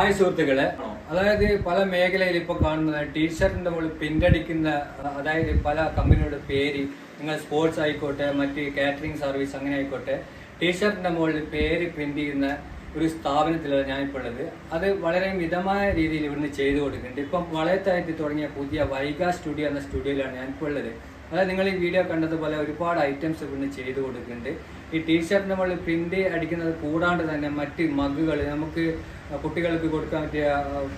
Hi സുഹൃത്തുക്കളെ. അതായത് പല മേഖലയിൽ ഇപ്പോൾ കാണുന്ന ടീഷർട്ടിന്റെ മുകളിൽ പിൻഡടിക്കുന്ന അതായത് പല കമ്പനിയുടെ പേര് നിങ്ങൾ സ്പോർട്സ് ആയിക്കോട്ടെ മറ്റ് കാറ്ററിംഗ് സർവീസ് അങ്ങനെ ആയിക്കോട്ടെ ടീഷർട്ടിന്റെ മുകളിൽ പേര് പ്രിന്റ് ചെയ്യുന്ന ഒരു സ്ഥാപനത്തിലാണ് ഞാനിപ്പോൾ ഉള്ളത്. അത് വളരെ മിതമായ രീതിയിൽ ഇവിടുന്ന് ചെയ്തു കൊടുക്കുന്നുണ്ട്. ഇപ്പം വളയത്തായിട്ട് തുടങ്ങിയ പുതിയ വൈഗ സ്റ്റുഡിയോ എന്ന സ്റ്റുഡിയോയിലാണ് ഞാനിപ്പോൾ ഉള്ളത്. അതായത് നിങ്ങൾ ഈ വീഡിയോ കണ്ടതുപോലെ ഒരുപാട് ഐറ്റംസ് ഇവിടുന്ന് ചെയ്തു കൊടുക്കുന്നുണ്ട്. ഈ ടീഷർട്ടിന് മുകളിൽ പ്രിന്റ് അടിക്കുന്നത് കൂടാണ്ട് തന്നെ മറ്റ് മഗുകൾ നമുക്ക് കുട്ടികൾക്ക് കൊടുക്കാൻ പറ്റിയ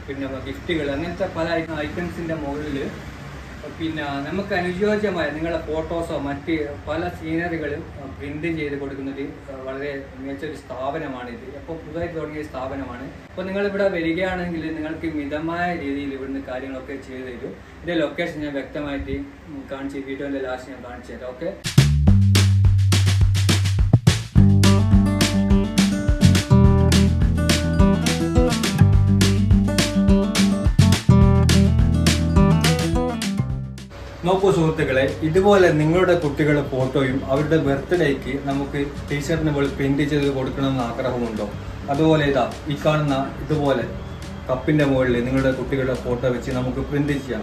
പിന്നെ ഗിഫ്റ്റുകൾ അങ്ങനത്തെ പല ഐറ്റംസിന്റെ മുകളിൽ പിന്നെ നമുക്ക് അനുയോജ്യമായ നിങ്ങളുടെ ഫോട്ടോസോ മറ്റ് പല സീനറികളും പ്രിന്റ് ചെയ്ത് കൊടുക്കുന്നത് വളരെ മികച്ച ഒരു സ്ഥാപനമാണ് ഇത് അപ്പോൾ പുതുതായി തുടങ്ങിയ സ്ഥാപനമാണ്. അപ്പോൾ നിങ്ങൾ ഇവിടെ വരികയാണെങ്കിൽ നിങ്ങൾക്ക് മിതമായ രീതിയിൽ ഇവിടുന്ന് കാര്യങ്ങളൊക്കെ ചെയ്തു തരും. ഇതിന്റെ ലൊക്കേഷൻ ഞാൻ വ്യക്തമായിട്ട് കാണിച്ച് വീഡിയോന്റെ ലാസ്റ്റ് ഞാൻ കാണിച്ചു തരാം. ഓക്കെ നോക്കൂ സുഹൃത്തുക്കളെ ഇതുപോലെ നിങ്ങളുടെ കുട്ടികളുടെ ഫോട്ടോയും അവരുടെ ബർത്ത്ഡേക്ക് നമുക്ക് ടീഷർട്ടിന് പോലെ പ്രിന്റ് ചെയ്ത് കൊടുക്കണമെന്ന് ആഗ്രഹമുണ്ടോ? അതുപോലെ ഇതാ ഈ കാണുന്ന ഇതുപോലെ കപ്പിന്റെ മുകളിൽ നിങ്ങളുടെ കുട്ടികളുടെ ഫോട്ടോ വെച്ച് നമുക്ക് പ്രിന്റ് ചെയ്യാം.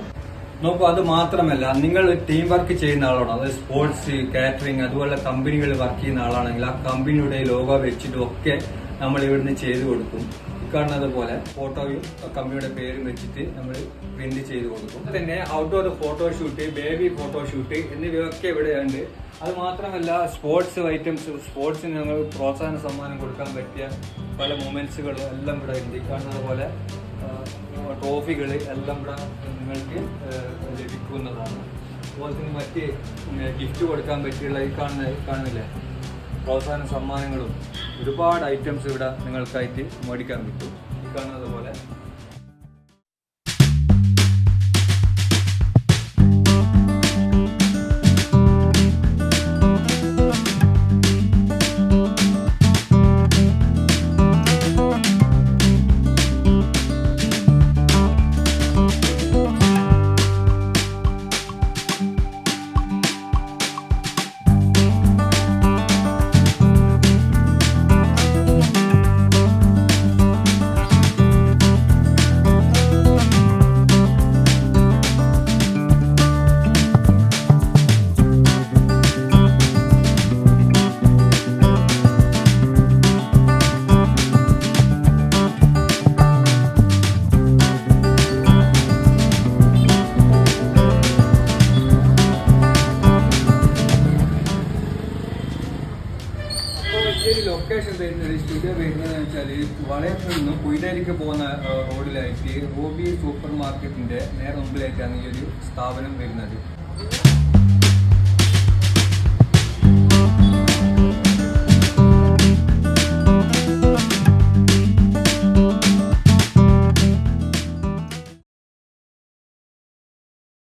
നോക്കൂ അത് മാത്രമല്ല നിങ്ങൾ ടീം വർക്ക് ചെയ്യുന്ന ആളാണോ? അതായത് സ്പോർട്സ് കാറ്ററിംഗ് അതുപോലെ കമ്പനികളിൽ വർക്ക് ചെയ്യുന്ന ആളാണെങ്കിൽ ആ കമ്പനിയുടെ ലോഗോ വെച്ചിട്ടും ഒക്കെ നമ്മൾ ഇവിടുന്ന് ചെയ്തു കൊടുക്കും. കാണുന്നത് പോലെ ഫോട്ടോയും കമ്പനിയുടെ പേരും വെച്ചിട്ട് നമ്മൾ പ്രിന്റ് ചെയ്ത് കൊടുക്കും. തന്നെ ഔട്ട്ഡോർ ഫോട്ടോഷൂട്ട് ബേബി ഫോട്ടോഷൂട്ട് എന്നിവയൊക്കെ ഇവിടെയുണ്ട്. അത് മാത്രമല്ല സ്പോർട്സ് ഐറ്റംസ് സ്പോർട്സിന് ഞങ്ങൾ പ്രോത്സാഹന സമ്മാനം കൊടുക്കാൻ പറ്റിയ പല മൂമെന്റ്സുകളും എല്ലാം ഇവിടെ ഉണ്ട്. കാണുന്നത് പോലെ ട്രോഫികൾ എല്ലാം ഇവിടെ നിങ്ങൾക്ക് ലഭിക്കുന്നതാണ്. അതുപോലെ തന്നെ മറ്റ് ഗിഫ്റ്റ് കൊടുക്കാൻ പറ്റിയുള്ള ഈ കാണുന്ന കാണുന്നില്ലേ? പ്രോത്സാഹന സമ്മാനങ്ങളും. ഒരുപാട് ഐറ്റംസ് ഇവിടെ നിങ്ങൾക്കായിട്ട് മേടിക്കാൻ കിട്ടും ഈ കാണുന്നത് പോലെ. ലൊക്കേഷൻ വരുന്നത് സ്റ്റുഡിയോ വരുന്നത് വെച്ചാൽ വളയത്തിൽ നിന്നും കുയിലേക്ക് പോകുന്ന റോഡിലായിട്ട് റോബി സൂപ്പർ മാർക്കറ്റിന്റെ നേരെ മുമ്പിലായിട്ടാണ് ഈ ഒരു സ്ഥാപനം വരുന്നത്.